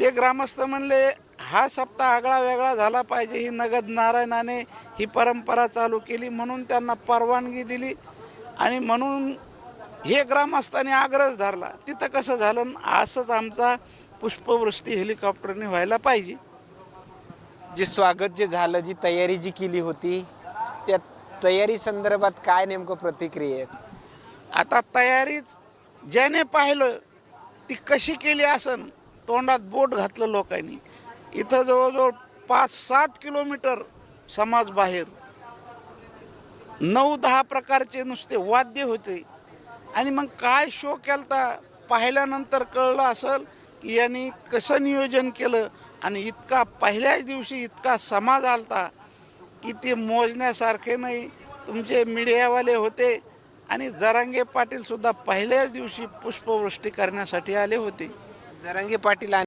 ते ग्रामस्थ म्हणले हा सप्ताह आगळा वेगळा झाला पाहिजे. ही नगद नारायणाने ही परंपरा चालू केली म्हणून त्यांना परवानगी दिली आणि म्हणून हे ग्रामस्थांनी आग्रह धरला. तिथं कसं झालं असंच आमचा पुष्पवृष्टी हेलिकॉप्टरने व्हायला पाहिजे. जे स्वागत जे झालं जी तयारी जी केली होती त्या तयारी संदर्भात काय नेमकं प्रतिक्रिया आहेत? आता तयारीच ज्याने पाहिलं ती कशी केली असन तोंडात बोट घातलं लोकांनी. इथं जवळजवळ पाच सात किलोमीटर समाज बाहेर. नऊ दहा प्रकारचे नुसते वाद्य होते. आणि मग काय शो केलता पाहिल्यानंतर कळलं असेल की यांनी कसं नियोजन केलं आणि इतका पहिल्याच दिवशी इतका समाज आलता की ते मोजण्यासारखे नाही. तुमचे मीडियावाले होते आणि जरांगे पाटीलसुद्धा पहिल्याच दिवशी पुष्पवृष्टी करण्यासाठी आले होते. जरांगे पाटील